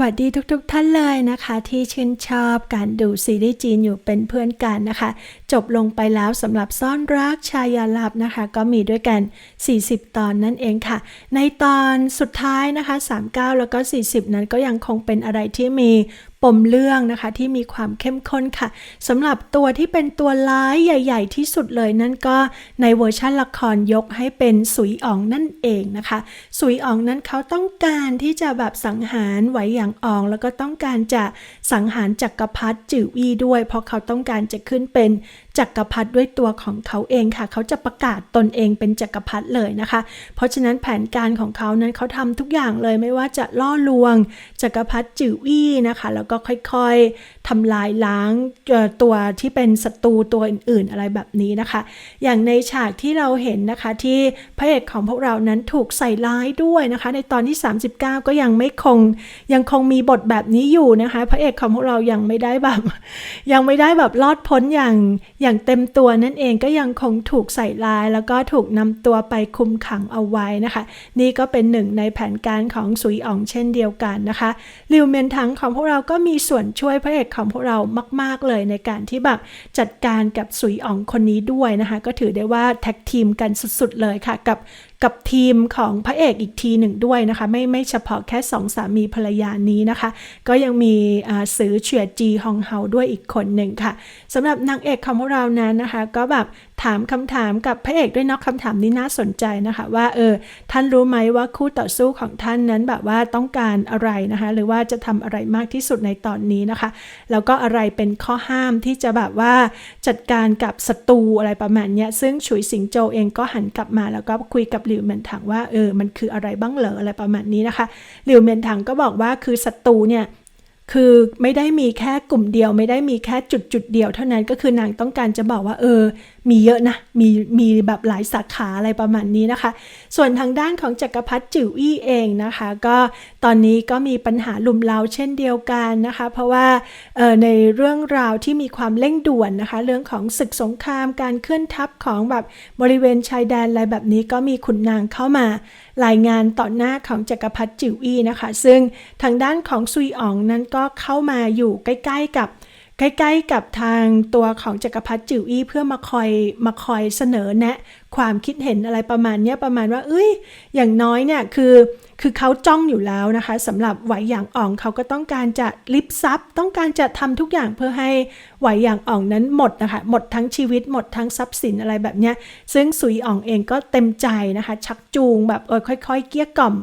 วัสดีทุกๆทท่านเลยนะคะ ที่ชื่นชอบการดูซีรีส์จีนอยู่เป็นเพื่อนกันนะคะ จบลงไปแล้วสำหรับซ่อนรักชายาลับนะคะ ก็มีด้วยกัน 40 ตอนนั่นเองค่ะ ในตอนสุดท้ายนะคะ 39 แล้วก็ 40 นั้นก็ยังคงเป็นอะไรที่มีปมเรื่องนะคะที่มีความเข้มข้นค่ะสำหรับตัวที่เป็นตัวร้ายใหญ่ ๆ ที่สุดเลยนั่นก็ในเวอร์ชันละครยกให้เป็นสุยอองนั่นเองนะคะ สุยอองนั้นเขาต้องการที่จะแบบสังหารไหวหยางออง แล้วก็ต้องการจะสังหารจักรพรรดิจิ๋วอี้ด้วย เพราะเขาต้องการจะขึ้นเป็น จักรพรรดิด้วยตัวของเขาเองค่ะ เขาจะประกาศตนเองเป็นจักรพรรดิเลยนะคะ เพราะฉะนั้นแผนการของเขานั้นเขาทำทุกอย่างเลยไม่ว่าจะล่อลวงจักรพรรดิจิวอี้นะคะ แล้วก็ค่อยๆทำลายล้างตัวที่เป็นศัตรูตัวอื่นๆ อะไรแบบนี้นะคะ อย่างในฉากที่เราเห็นนะคะที่พระเอกของพวกเรานั้นถูกใส่ร้ายด้วยนะคะ ในตอนที่ 39 ก็ยังไม่คงยังคงมีบทแบบนี้อยู่นะคะ พระเอกของพวกเรายังไม่ได้แบบ ยังไม่ได้แบบรอดพ้นอย่างอย่างเต็มตัวนั่นเองก็ยังคงถูกใส่ร้าย แล้วก็ถูกนำตัวไปคุมขังเอาไว้นะคะ นี่ก็เป็นหนึ่งในแผนการของสุยอ๋องเช่นเดียวกันนะคะลิวเมียนทังของพวกเราก็มีส่วนช่วยพระเอกของพวกเรามาก ๆ เลยในการที่แบบจัดการกับสุยอ๋องคนนี้ด้วยนะคะ ก็ถือได้ว่าแท็กทีมกันสุดๆเลยค่ะกับ กับทีมของพระเอกอีกทีหนึ่งด้วยนะคะ ไม่ไม่เฉพาะแค่สองสามีภรรยานี้นะคะ ก็ยังมีสือเฉียจีฮองเฮาด้วยอีกคนหนึ่งค่ะสำหรับนางเอกของพวกเรานั้นนะคะ ก็แบบ ถามคำถามกับพระเอกด้วยนอกคำถามนี้น่าสนใจนะคะว่าเออท่านรู้ไหมว่าคู่ต่อสู้ของท่านนั้นแบบว่าต้องการอะไรนะคะ หรือว่าจะทำอะไรมากที่สุดในตอนนี้นะคะ แล้วก็อะไรเป็นข้อห้ามที่จะแบบว่าจัดการกับศัตรูอะไรประมาณนี้ซึ่งฉุยสิงโจเองก็หันกลับมาแล้วก็คุยกับหลิวเหมินถังว่าเออมันคืออะไรบ้างเหรออะไรประมาณนี้นะคะหลิวเหมินถังก็บอกว่าคือศัตรูเนี่ยคือไม่ได้มีแค่กลุ่มเดียว ไม่ได้มีแค่จุดจุดเดียวเท่านั้นก็คือนางต้องการจะบอกว่าเออมีเยอะนะ มีมีแบบหลายสาขาอะไรประมาณนี้นะคะ ส่วนทางด้านของจักรพรรดิจิ๋วอี้เองนะคะ ก็ตอนนี้ก็มีปัญหาลุมเล้าเช่นเดียวกันนะคะ เพราะว่าในเรื่องราวที่มีความเร่งด่วนนะคะ เรื่องของศึกสงครามการเคลื่อนทัพของแบบบริเวณชายแดนอะไรแบบนี้ก็มีขุนนางเข้ามารายงานต่อหน้าของจักรพรรดิจิ๋วอี้นะคะ ซึ่งทางด้านของซุยอ๋องนั้นก็เข้ามาอยู่ใกล้ ๆ กับ ใกล้ๆกับทางตัวของจักรพรรดิจิ๋วอี้เพื่อมาคอยมาคอยเสนอแนะ ความคิดเห็นอะไรประมาณนี้ประมาณว่า เอ้ย อย่างน้อยเนี่ยคือ คือเขาจ้องอยู่แล้วนะคะสำหรับไหวหยางอ่องเขาก็ต้องการจะลิบซับต้องการจะทำทุกอย่างเพื่อให้ไหวหยางอ่องนั้นหมดนะคะหมดทั้งชีวิตหมดทั้งทรัพย์สินอะไรแบบนี้ซึ่งสุยอ่องเองก็เต็มใจนะคะ ชักจูงแบบเออค่อย ๆ เกี้ยกล่อม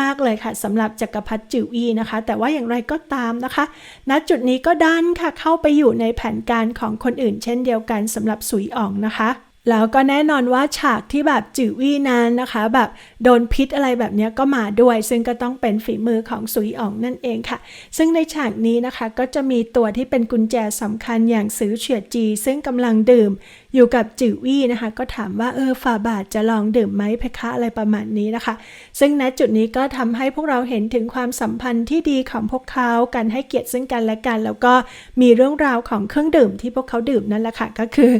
มาก ๆเลยค่ะสำหรับจักรพรรดิจิวอีนะคะ แต่ว่าอย่างไรก็ตามนะคะณจุดนี้ก็ดันค่ะเข้าไปอยู่ในแผนการของคนอื่น เช่นเดียวกันสำหรับสุยอ่องนะคะ แล้วก็แน่นอนว่าฉากที่แบบจิ๋วี่นั้นนะคะ แบบโดนพิษอะไรแบบนี้ก็มาด้วย ซึ่งก็ต้องเป็นฝีมือของสุยอ๋องนั่นเองค่ะ ซึ่งในฉากนี้นะคะก็จะมีตัวที่เป็นกุญแจสำคัญอย่างซื้อเฉียดจี ซึ่งกำลังดื่มอยู่กับจิวี่นะคะ ก็ถามว่าเออฝ่าบาทจะลองดื่มไหมเพคะอะไรประมาณนี้นะคะ ซึ่งณจุดนี้ก็ทำให้พวกเราเห็นถึงความสัมพันธ์ที่ดีของพวกเขาการให้เกียรติซึ่งกันและกัน แล้วก็มีเรื่องราวของเครื่องดื่มที่พวกเขาดื่มนั่นแหละค่ะก็คือ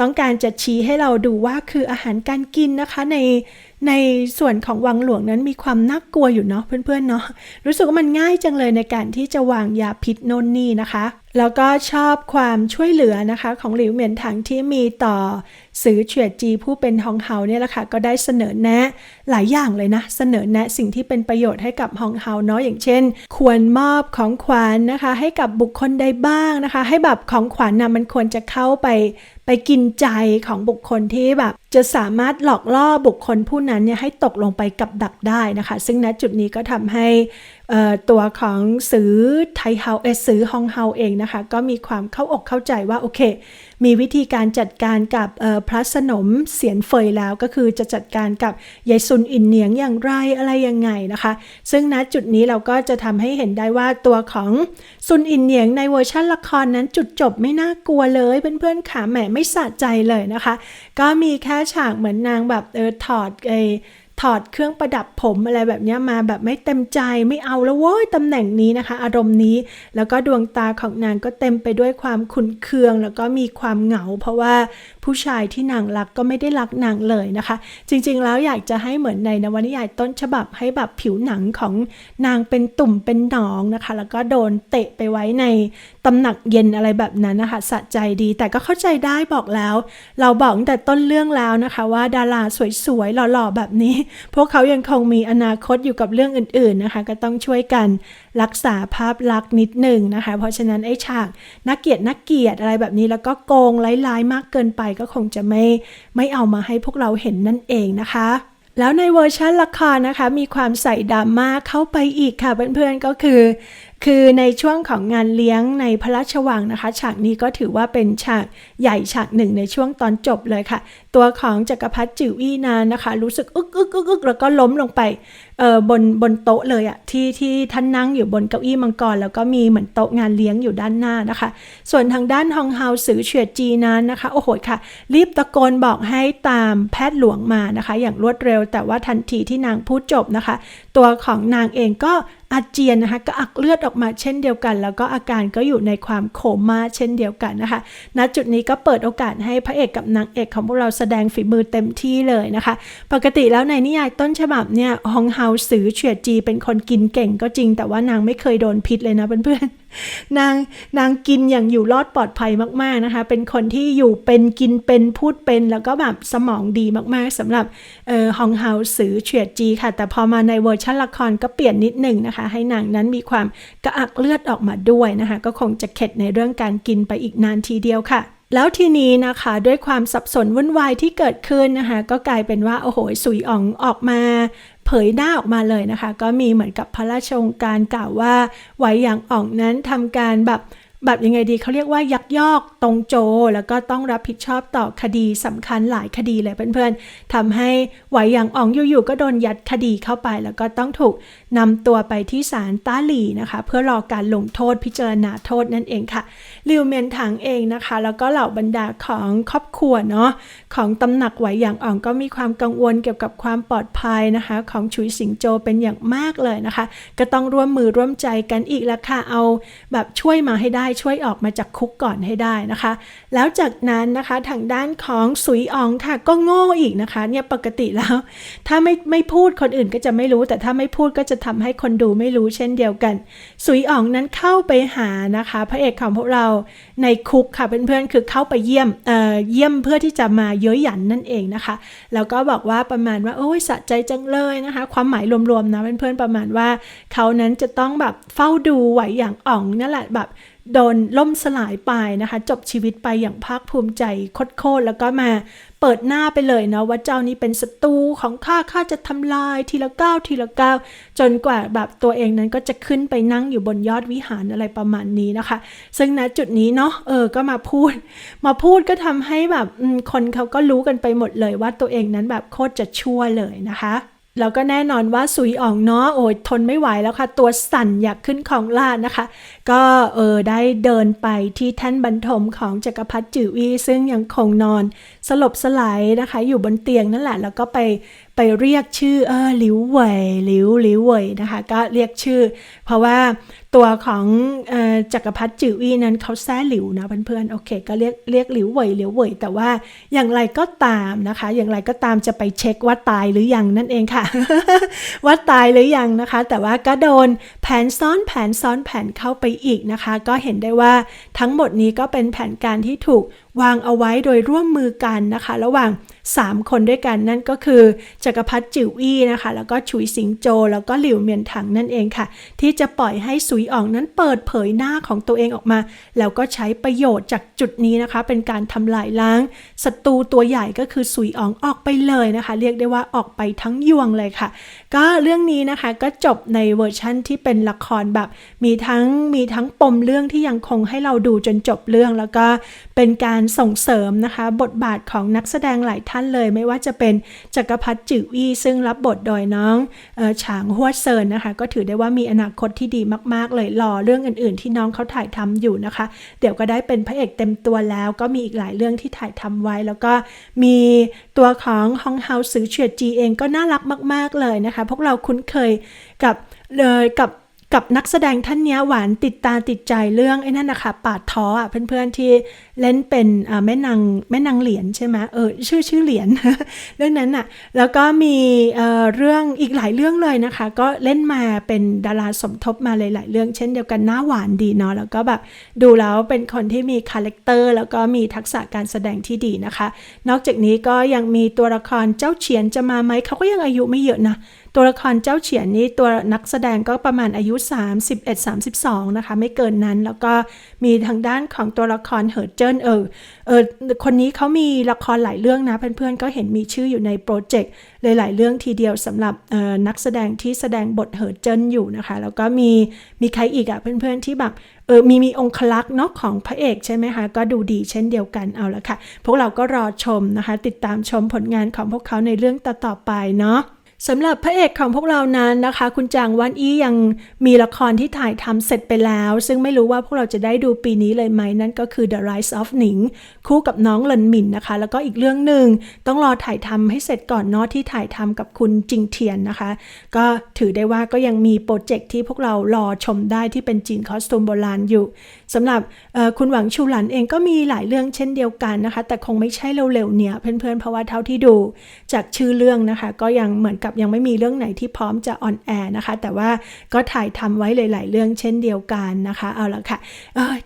ต้องการจะชี้ให้เราดูว่าคืออาหารการกินนะคะใน ในส่วนของวังหลวงนั้นมีความน่ากลัวอยู่เนาะเพื่อนๆเนาะรู้สึกว่ามันง่ายจังเลยในการที่จะวางยาพิษโน่นนี่นะคะ แล้วก็ชอบความช่วยเหลือนะคะ ของหลิวเหมียนถังที่มีต่อสือเฉียดจีผู้เป็นฮองเฮาเนี่ยแหละค่ะก็ได้เสนอแนะหลายอย่างเลยนะ เสนอแนะสิ่งที่เป็นประโยชน์ให้กับฮองเฮาเนาะอย่างเช่น ควรมอบของขวัญนนะคะ ให้กับบุคคลใดบ้างนะคะ ให้แบบของขวัญนนะมันควรจะเข้าไปไปกินใจของบุคคลที่แบบจะสามารถหลอกล่อบุคคลผู้นั้นเนี่ยให้ตกลงไปกับดักได้นะคะ ซึ่งณจุดนี้ก็ทำให้ ตัวของซื้อไทยเฮาเอซื้อฮองเฮาเองนะคะ ก็มีความเข้าอกเข้าใจว่า โอเค มีวิธีการจัดการกับพระสนมเสียนเฟยแล้วก็คือจะจัดการกับยายซุนอินเนียงอย่างไรอะไรยังไงนะคะ ซึ่งณจุดนี้เราก็จะทำให้เห็นได้ว่าตัวของซุนอินเนียงในเวอร์ชันละครนั้นจุดจบไม่น่ากลัวเลยเพื่อนๆขาแหมไม่สะใจเลยนะคะ ก็มีแค่ฉากเหมือนนางแบบเออถอดไอ ถอดเครื่องประดับผมอะไรแบบนี้มาแบบไม่เต็มใจไม่เอาแล้วเว้ยตำแหน่งนี้นะคะ อารมณ์นี้แล้วก็ดวงตาของนางก็เต็มไปด้วยความขุนเคือง แล้วก็มีความเหงา เพราะว่าผู้ชายที่นางรักก็ไม่ได้รักนางเลยนะคะ จริงๆแล้วอยากจะให้เหมือนในนวนิยายต้นฉบับให้แบบผิวหนังของนางเป็นตุ่มเป็นหนองนะคะ แล้วก็โดนเตะไปไว้ในตำหนักเย็นอะไรแบบนั้นนะคะสะใจดีแต่ก็เข้าใจได้บอกแล้ว เราบอกแต่ต้นเรื่องแล้วนะคะ ว่าดาราสวยๆหล่อๆแบบนี้พวกเขายังคงมีอนาคตอยู่กับเรื่องอื่นๆนะคะ ก็ต้องช่วยกันรักษาภาพลักษณ์นิดหนึ่งนะคะ เพราะฉะนั้นไอ้ฉากนักเกียรตินักเกียรติอะไรแบบนี้แล้วก็โกงไร้ายมากเกินไปก็คงจะไม่ไม่เอามาให้พวกเราเห็นนั่นเองนะคะแล้วในเวอร์ชันละครนะคะ มีความใส่ดราม่าเข้าไปอีกค่ะเพื่อนๆก็คือ คือในช่วงของงานเลี้ยงในพระราชวังนะคะ ฉากนี้ก็ถือว่าเป็นฉากใหญ่ฉากหนึ่งในช่วงตอนจบเลยค่ะ ตัวของจักรพรรดิจิวอี้นานนะคะ รู้สึกอึกอึกอึกอึกแล้วก็ล้มลงไปเออบนบนโต๊ะเลยอะที่ที่ท่านนั่งอยู่บนเก้าอี้มังกร แล้วก็มีเหมือนโต๊ะงานเลี้ยงอยู่ด้านหน้านะคะ ส่วนทางด้านฮองเฮาสือเฉียดจีนั้นนะคะ โอ้โหค่ะ รีบตะโกนบอกให้ตามแพทย์หลวงมานะคะ อย่างรวดเร็วแต่ว่าทันทีที่นางพูดจบนะคะ ตัวของนางเองก็ อาเจียนนะคะก็อักเลือดออกมาเช่นเดียวกัน แล้วก็อาการก็อยู่ในความโคม่าเช่นเดียวกันนะคะณจุดนี้ก็เปิดโอกาสให้พระเอกกับนางเอกของพวกเราแสดงฝีมือเต็มที่เลยนะคะ ปกติแล้วในนิยายต้นฉบับเนี่ยฮองเฮาสือเฉียดจีเป็นคนกินเก่งก็จริง แต่ว่านางไม่เคยโดนพิษเลยนะเพื่อนๆ นางนางกินอย่างอยู่รอดปลอดภัยมาก ๆนะคะ เป็นคนที่อยู่เป็นกินเป็นพูดเป็น แล้วก็แบบสมองดีมากๆสำหรับเอ่อฮองเฮาสือเฉียดจีค่ะ แต่พอมาในเวอร์ชันละครก็เปลี่ยนนิดหนึ่งนะคะ ให้นางนั้นมีความกระอักเลือดออกมาด้วยนะคะ ก็คงจะเข็ดในเรื่องการกินไปอีกนานทีเดียวค่ะแล้วทีนี้นะคะด้วยความสับสนวุ่นวายที่เกิดขึ้นนะคะก็กลายเป็นว่าโอ้โหสุยอ๋องออกมา เผยหน้าออกมาเลยนะคะ ก็มีเหมือนกับพระราชโองการกล่าวว่าไหวอย่างอ่องนั้นทำการแบบ แบบยังไงดีเขาเรียกว่ายักยอกตรงโจ แล้วก็ต้องรับผิดชอบต่อคดีสำคัญหลายคดีเลยเพื่อนๆทำให้ไหวหยางอ่องอยู่ๆก็โดนยัดคดีเข้าไป แล้วก็ต้องถูกนำตัวไปที่ศาลต้าหลีนะคะ เพื่อรอการลงโทษพิจารณาโทษนั่นเองค่ะลิวเมียนถังเองนะคะ แล้วก็เหล่าบรรดาของครอบครัวเนาะของตำหนักไหวหยางอ่องก็มีความกังวลเกี่ยวกับความปลอดภัยนะคะ ของฉุยสิงโจเป็นอย่างมากเลยนะคะ ก็ต้องร่วมมือร่วมใจกันอีกแล้วค่ะเอาแบบช่วยมาให้ได้ช่วยออกมาจากคุกก่อนให้ได้นะคะ แล้วจากนั้นนะคะทางด้านของสุยอองค่ะก็โง่อีกนะคะเนี่ยปกติแล้ว ถ้าไม่ไม่พูดคนอื่นก็จะไม่รู้ แต่ถ้าไม่พูดก็จะทำให้คนดูไม่รู้เช่นเดียวกัน สุยอองนั้นเข้าไปหานะคะ พระเอกของพวกเราในคุกค่ะเพื่อนๆคือเข้าไปเยี่ยมเอ่อเยี่ยมเพื่อที่จะมาเย้ยหยันนั่นเองนะคะ แล้วก็บอกว่าประมาณว่าโอ้ยสะใจจังเลยนะคะ ความหมายรวมๆนะเพื่อนๆประมาณว่า เขานั้นจะต้องแบบเฝ้าดูไหวอย่างอ่องนั่นแหละแบบ โดนล่มสลายไปนะคะ จบชีวิตไปอย่างภาคภูมิใจโคตรแล้วก็มาเปิดหน้าไปเลยนะว่าเจ้านี้เป็นศัตรูของข้าข้าจะทำลายทีละก้าวทีละก้าวจนกว่าแบบตัวเองนั้นก็จะขึ้นไปนั่งอยู่บนยอดวิหารอะไรประมาณนี้นะคะ ซึ่งณจุดนี้เนาะเออก็มาพูด มาพูดก็ทำให้แบบคนเขาก็รู้กันไปหมดเลยว่าตัวเองนั้นแบบโคตรจะชั่วเลยนะคะ แล้วก็แน่นอนว่าสุยอ่องเนาะโอ้ยทนไม่ไหวแล้วค่ะ ตัวสั่นอยากขึ้นของลาดนะคะ ก็เออได้เดินไปที่แท่นบรรทมของจักรพรรดิจิวีซึ่งยังคงนอน สลบสลายนะคะ อยู่บนเตียงนั่นแหละ แล้วก็ไปไปเรียกชื่อเออหลิวเหวยหลิวหลิวเหวยนะคะ ก็เรียกชื่อ เพราะว่า ตัวของอจักรพรรดิจิวีนั้นเขาแซ่หลิวนะเพื่อนๆโอเค ก็เรียกเรียกหลิวเหวยหลิวเหวยแต่ว่าอย่างไรก็ตามนะคะ อย่างไรก็ตามจะไปเช็คว่าตายหรือยังนั่นเองค่ะ ว่าตายหรือยังนะคะ แต่ว่าก็โดนแผนซ้อนแผนซ้อนแผนเข้าไปอีกนะคะ ก็เห็นได้ว่าทั้งหมดนี้ก็เป็นแผนการที่ถูกวางเอาไว้โดยร่วมมือกันนะคะ ระหว่าง 3 คนด้วยกันนั่นก็คือจักรพรรดิจิวอี้นะคะ แล้วก็ฉุยสิงโจ แล้วก็หลิวเมียนถังนั่นเองค่ะ ที่จะปล่อยให้สุยยอ่องนั้นเปิดเผยหน้าของตัวเองออกมา แล้วก็ใช้ประโยชน์จากจุดนี้นะคะ เป็นการทำลายล้างศัตรูตัวใหญ่ก็คือสุยอ่องออกไปเลยนะคะ เรียกได้ว่าออกไปทั้งยวงเลยค่ะ ก็เรื่องนี้นะคะก็จบในเวอร์ชั่นที่เป็นละครแบบ มีทั้งมีทั้งปมเรื่องที่ยังคงให้เราดูจนจบเรื่องแล้วก็เป็นการส่งเสริมนะคะ บทบาทของนักแสดงหลายท่านเลย ไม่ว่าจะเป็นจักรพัฒน์จือวี่ซึ่งรับบทโดยน้องฉางฮัวเซินนะคะ ก็ถือได้ว่ามีอนาคตที่ดีมากๆเลยรอเรื่องอื่น ๆ ที่น้องเขาถ่ายทำอยู่นะคะ เดี๋ยวก็ได้เป็นพระเอกเต็มตัวแล้ว ก็มีอีกหลายเรื่องที่ถ่ายทำไว้ แล้วก็มีตัวของฮองเฮาซือเฉียดจีเองก็น่ารักมาก ๆเลยนะคะ พวกเราคุ้นเคยกับเลยกับ กับนักแสดงท่านนี้หวานติดตาติดใจเรื่องไอ้นั่นนะคะปาดท้ออะเพื่อนๆที่เล่นเป็นแม่นางแม่นางเหรียญใช่ไหมเออชื่อชื่อเหรียญเรื่องนั้นน่ะแล้วก็มีเเรื่องอีกหลายเรื่องเลยนะคะ ก็เล่นมาเป็นดาราสมทบมาหลายๆเรื่องเช่นเดียวกันหน้าหวานดีเนาะแล้วก็แบบดูแล้วเป็นคนที่มีคาแรคเตอร์แล้วก็มีทักษะการแสดงที่ดีนะคะ นอกจากนี้ก็ยังมีตัวละครเจ้าเฉียนจะมาไหมเขาก็ยังอายุไม่เยอะนะ ตัวละครเจ้าเฉียนนี่ตัวนักแสดงก็ประมาณอายุ 31-32 นะคะ ไม่เกินนั้นแล้วก็มีทางด้านของตัวละครเหิร์เจิ้นเออเออคนนี้เขามีละครหลายเรื่องนะ เพื่อนๆ ก็เห็นมีชื่ออยู่ในโปรเจกต์หลายๆเรื่องทีเดียวสำหรับออนักแสดงที่แสดงบทเหิร์เจิ้นอยู่นะคะ แล้วก็มีมีใครอีกอะเพื่อนๆที่แบบเออมีมีองคลักษ์เนาะของพระเอกใช่ไหมคะก็ดูดีเช่นเดียวกันเอาละค่ะ พวกเราก็รอชมนะคะ ติดตามชมผลงานของพวกเขาในเรื่องต่อๆไปเนาะ สำหรับพระเอกของพวกเรานั้นนะคะ คุณจางวันอี้ยังมีละครที่ถ่ายทำเสร็จไปแล้ว ซึ่งไม่รู้ว่าพวกเราจะได้ดูปีนี้เลยไหมนั่นก็คือ The Rise of Ning คู่กับน้องหลินหมินนะคะ แล้วก็อีกเรื่องหนึ่งต้องรอถ่ายทำให้เสร็จก่อนเนอะที่ถ่ายทำกับคุณจิงเทียนนะคะ ก็ถือได้ว่าก็ยังมีโปรเจกต์ที่พวกเรารอชมได้ที่เป็นจีนคอสตูมโบราณอยู่ สำหรับคุณหวังชูหลันเองก็มีหลายเรื่องเช่นเดียวกันนะคะ แต่คงไม่ใช่เร็วๆเนี่ยเพื่อนๆเพราะว่าเท่าที่ดูจากชื่อเรื่องนะคะ ก็ยังเหมือนกับยังไม่มีเรื่องไหนที่พร้อมจะออนแอร์นะคะ แต่ว่าก็ถ่ายทำไว้หลาย ๆ เรื่องเช่นเดียวกันนะคะ เอาละค่ะ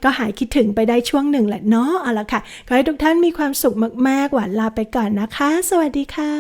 ก็หายคิดถึงไปได้ช่วงหนึ่งแหละเนาะเอาละค่ะขอให้ทุกท่านมีความสุขมากๆหวานลาไปก่อนนะคะ สวัสดีค่ะ